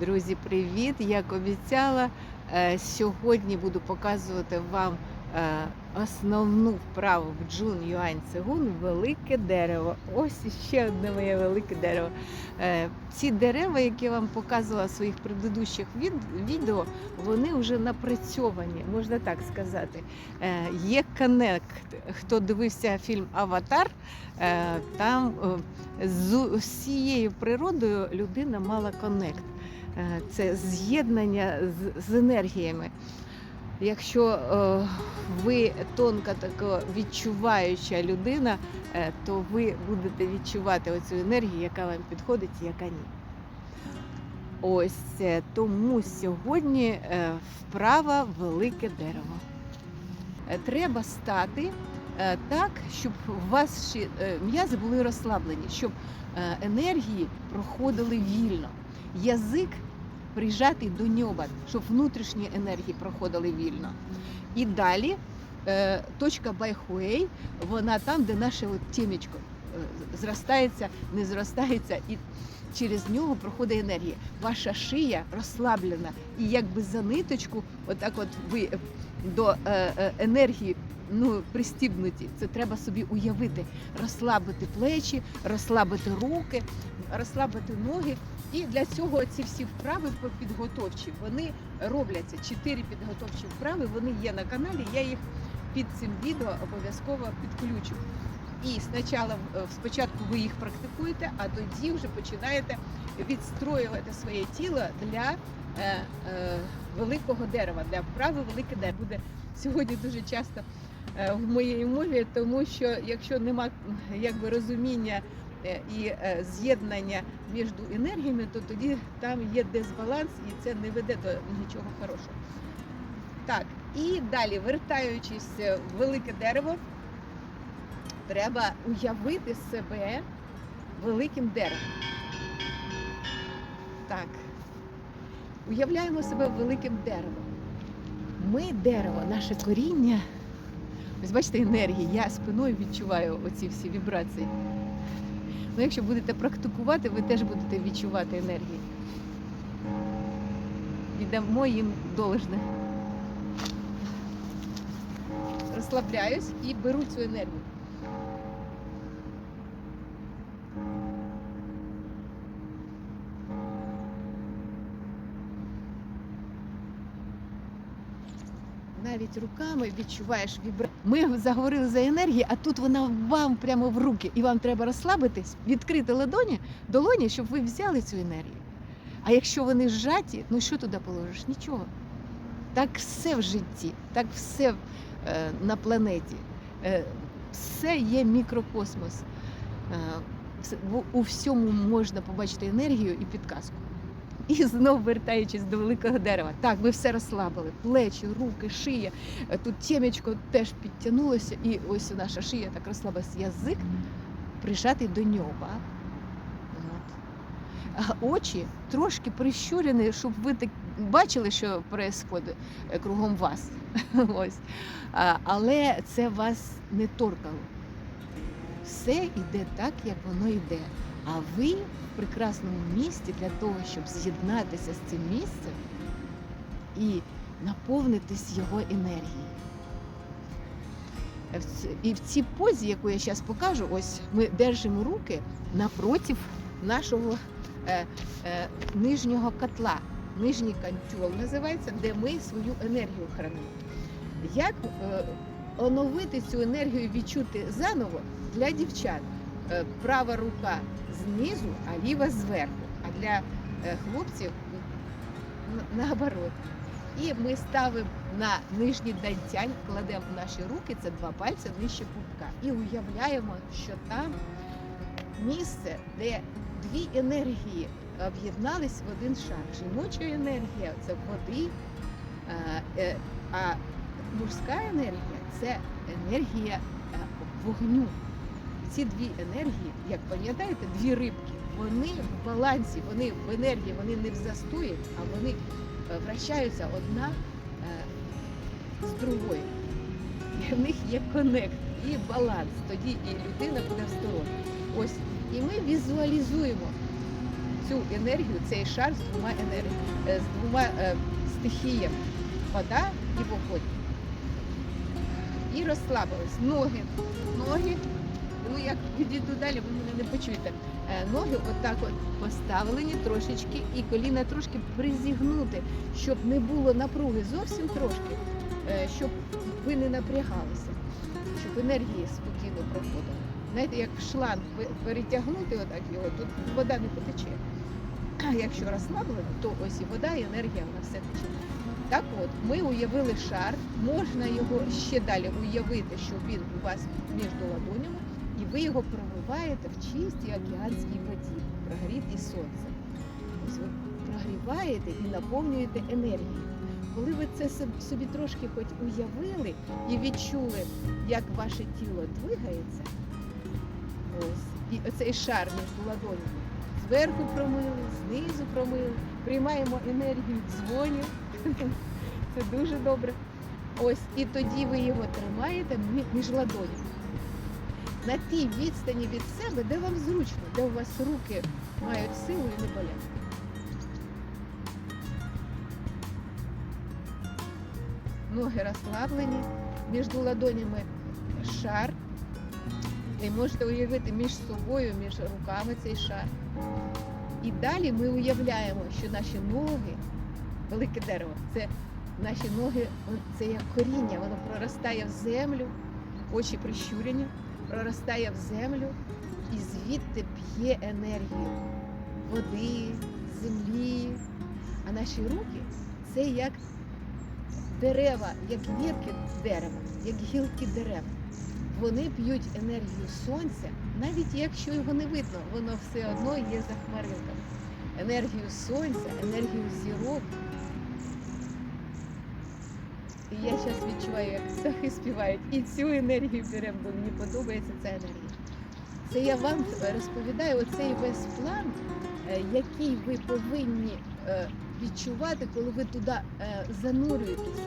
Друзі, привіт! Як обіцяла, е, сьогодні буду показувати вам е, основну вправу в Джун Юань Цигун велике дерево. Ось іще одне моє велике дерево. Е, Ці дерева, які я вам показувала в своїх предыдущих відео, вони вже напрацьовані, можна так сказати. Є коннект. Хто дивився фільм Аватар, там з усією природою людина мала коннект. Е, це з'єднання з, енергіями. Якщо е, ви тонка така відчуваюча людина, е, то ви будете відчувати оцю енергію, яка вам підходить, яка ні. Ось тому сьогодні вправа велике дерево. Треба стати так, щоб е, м'язи були розслаблені, щоб енергії проходили вільно. Язик прижатий до ньоба, щоб внутрішні енергії проходили вільно. І далі е, точка Байхуей, вона там, де наше от тімечко е, зростається, не зростається, і через нього проходить енергія. Ваша шия розслаблена, і якби за ниточку, отак от ви до е, енергії ну, пристібнуті. Це треба собі уявити, розслабити плечі, розслабити руки, розслабити ноги. І для цього ці всі вправи підготовчі, вони робляться. Чотири підготовчі вправи, вони є на каналі. Я їх під цим відео обов'язково підключу. І спочатку, спочатку ви їх практикуєте, а тоді вже починаєте відстроювати своє тіло для е, е, великого дерева, для вправи велике дерево. Буде сьогодні дуже часто е, в моїй мові, тому що якщо нема якби розуміння е, і е, з'єднання між енергіями, то тоді там є дисбаланс і це не веде до нічого хорошого. Так, і далі, вертаючись в велике дерево, треба уявити себе великим деревом. Так. Уявляємо себе великим деревом. Ми дерево, наше коріння. Ось бачите, енергії. Я спиною відчуваю оці всі вібрації. Ну, якщо будете практикувати, ви теж будете відчувати енергії. Віддамо їм должне. Розслабляюсь і беру цю енергію. Навіть руками відчуваєш вібрацію. Ми заговорили за енергію, а тут вона вам прямо в руки, і вам треба розслабитись, відкрити ладоні, долоні, щоб ви взяли цю енергію. А якщо вони зжаті, ну що туди положиш? Нічого. Так все в житті, так все е, на планеті. Е, все є мікрокосмос. Е, у всьому можна побачити енергію і підказку. І знов вертаючись до великого дерева. Так, ви все розслабили. Плечі, руки, шия. Е, Тут тємечко теж підтягнулося, і ось наша шия так розслабилась. Язик прижатий до ньоба. От. А очі трошки прищурені, щоб ви так бачили, що відбувається кругом вас. Ось. Але це вас не торкало. Все йде так, як воно йде. А ви в прекрасному місці для того, щоб з'єднатися з цим місцем і наповнитись його енергією. І в цій позі, яку я зараз покажу, ось ми держимо руки напротив нашого е, е, нижнього котла. Нижній кантюл називається, де ми свою енергію хранимо. Як е, оновити цю енергію, відчути заново для дівчат? Е, права рука знизу, а ліва зверху. А для е, хлопців наоборот. І ми ставимо на нижній дантянь, кладемо в наші руки, це два пальці нижче пупка. І уявляємо, що там місце, де дві енергії об'єднались в один шар. Жіноча енергія це води, е, е, а мужська енергія це енергія е, вогню. Ці дві енергії, як пам'ятаєте, дві рибки, вони в балансі, вони в енергії, вони не в застої, а вони е, вращаються одна е, з другою. І в них є конект і баланс. Тоді і людина буде сторону. Ось, і ми візуалізуємо цю енергію, цей шар з двома енергіями, з двома е, стихіями вода і вогонь. І розслабились. Ноги. Ноги. Ну як відійду далі, ви мене не почуєте. Е, Ноги отак от поставлені трошечки і коліна трошки призігнути, щоб не було напруги зовсім трошки, е, щоб ви не напрягалися, щоб енергії спокійно проходили. Знаєте, як шланг перетягнути отак його, тут вода не потече. А якщо розслаблено, то ось і вода, і енергія вона все тече. Так от, ми уявили шар, можна його ще далі уявити, що він у вас між ладонями, ви його промиваєте в чистій океанській воді, прогрітій сонцем. Ось ви прогріваєте і наповнюєте енергією. Коли ви це собі трошки хоч уявили і відчули, як ваше тіло двигається, ось, і оцей шар між ладонями, зверху промили, знизу промили, приймаємо енергію дзвонів. Це дуже добре. Ось, і тоді ви його тримаєте між ладонями. На тій відстані від себе, де вам зручно, де у вас руки мають силу і не болять. Ноги розслаблені, між ладонями шар. І можете уявити між собою, між руками цей шар. І далі ми уявляємо, що наші ноги, велике дерево, це наші ноги, це як коріння, воно проростає в землю, очі прищурені, проростає в землю і звідти п'є енергію води, землі. А наші руки це як дерева, як гірки дерева, як гілки дерев. Вони п'ють енергію сонця, навіть якщо його не видно, воно все одно є за хмаринками. Енергію сонця, енергію зірок. Я зараз відчуваю, як птахи співають. І цю енергію беремо, бо мені подобається ця енергія. Це я вам розповідаю оцей весь план, е, який ви повинні е, відчувати, коли ви туди е, занурюєтесь.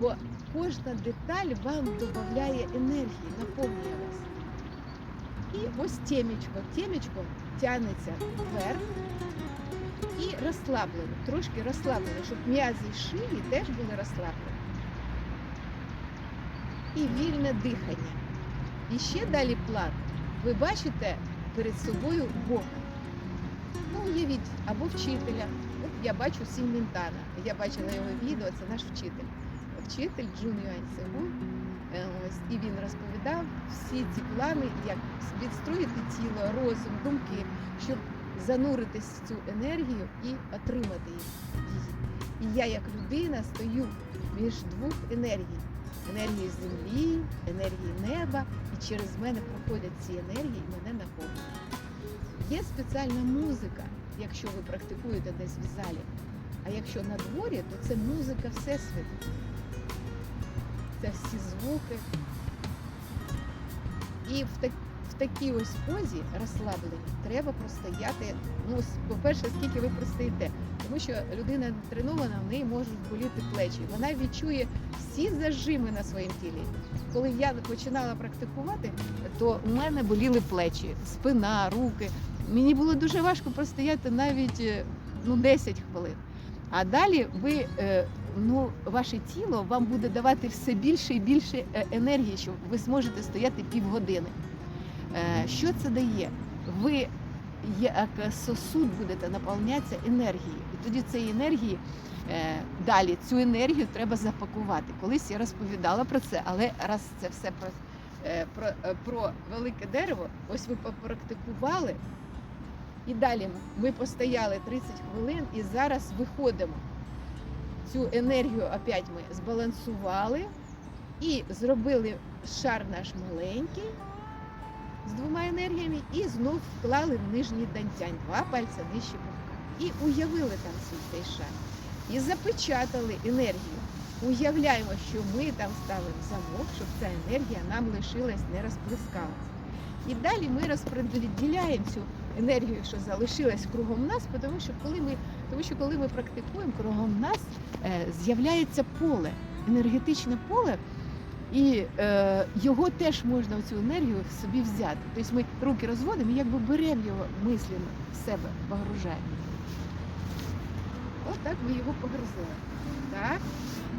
Бо кожна деталь вам додає енергії, наповнює вас. І ось темечко. Темечко тягнеться вверх і розслаблено, трошки розслаблено, щоб м'язи шиї теж були розслаблені. І вільне дихання. І ще далі план. Ви бачите перед собою Бога. Ну, уявіть, або вчителя. От я бачу Сінь Мінтана. Я бачила його відео, це наш вчитель. Вчитель Джун Юань Сегун. Е, Ось, і він розповідав всі ці плани, як відстроїти тіло, розум, думки, щоб зануритись в цю енергію і отримати її. І я, як людина, стою між двох енергій: енергії землі, енергії неба, і через мене проходять ці енергії і мене наповнюють. Є спеціальна музика, якщо ви практикуєте десь в залі. А якщо на дворі, то це музика Всесвіту. Це всі звуки. І в, так, в такій ось позі розслаблені треба простояти. Ну, по-перше, скільки ви простоїте. Тому що людина тренована, в неї можуть боліти плечі. Вона відчує всі зажими на своїм тілі. Коли я починала практикувати, то у мене боліли плечі, спина, руки. Мені було дуже важко простояти навіть е, ну, 10 хвилин. А далі ви, е, ну, ваше тіло вам буде давати все більше і більше е, енергії, що ви зможете стояти півгодини. Е, Що це дає? Ви як сосуд будете наповнятися енергією. І тоді цієї енергії е, далі цю енергію треба запакувати. Колись я розповідала про це, але раз це все про, е, про, про велике дерево, ось ви попрактикували. І далі ми постояли 30 хвилин і зараз виходимо. Цю енергію опять ми збалансували і зробили шар наш маленький з двома енергіями і знов вклали в нижній дантянь, два пальця нижче пупка. І уявили там свій цей шар. І запечатали енергію. Уявляємо, що ми там ставимо замок, щоб ця енергія нам лишилась, не розплескалась. І далі ми розподіляємо цю енергію, що залишилась кругом нас, тому що коли ми, тому що коли ми практикуємо, кругом нас е, з'являється поле, енергетичне поле, І е, його теж можна цю енергію в собі взяти. Тобто ми руки розводимо і якби беремо його мисленно в себе, погружаємо. Отак ми його погрузили. Так.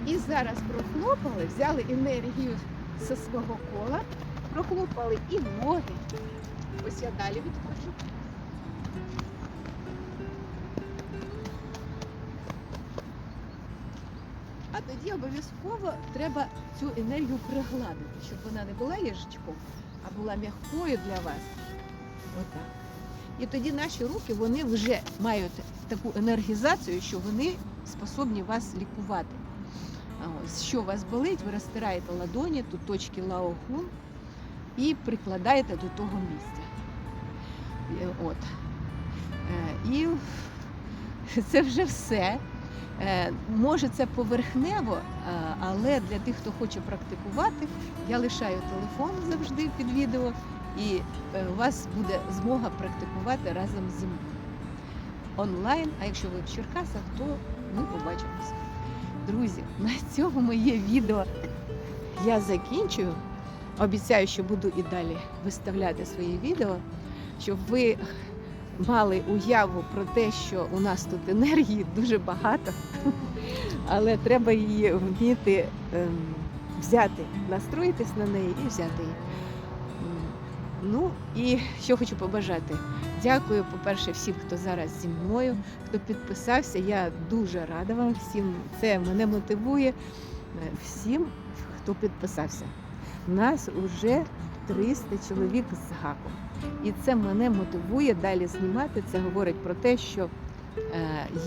І зараз прохлопали, взяли енергію зі свого кола, прохлопали і ноги. Ось я далі відходжу. А тоді обов'язково треба цю енергію пригладити, щоб вона не була їжачком, а була м'якою для вас. Отак. І тоді наші руки вони вже мають таку енергізацію, що вони способні вас лікувати. Ось, що вас болить, ви розтираєте ладоні, тут точки лаохун, і прикладаєте до того місця. Е, От. Е, І це вже все. Е, Може, це поверхнево, е, але для тих, хто хоче практикувати, я лишаю телефон завжди під відео, і е, у вас буде змога практикувати разом зі мною онлайн. А якщо ви в Черкасах, то ми побачимося. Друзі, на цьому моє відео я закінчую. Обіцяю, що буду і далі виставляти свої відео, щоб ви мали уяву про те, що у нас тут енергії дуже багато, але треба її вміти ем, взяти, настроїтись на неї і взяти її. Ну і що хочу побажати. Дякую, по-перше, всім, хто зараз зі мною, хто підписався. Я дуже рада вам всім. Це мене мотивує. Всім, хто підписався. Нас уже 300 чоловік з гаком. І це мене мотивує далі знімати. Це говорить про те, що е,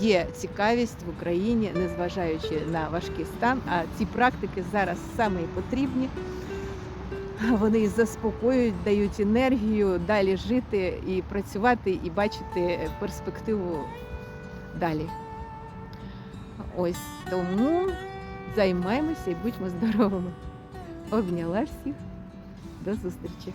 є цікавість в Україні, незважаючи на важкий стан. А ці практики зараз саме потрібні. Вони заспокоюють, дають енергію далі жити і працювати, і бачити перспективу далі. Ось тому займаємося і будьмо здоровими. Обняла всіх. До зустрічі!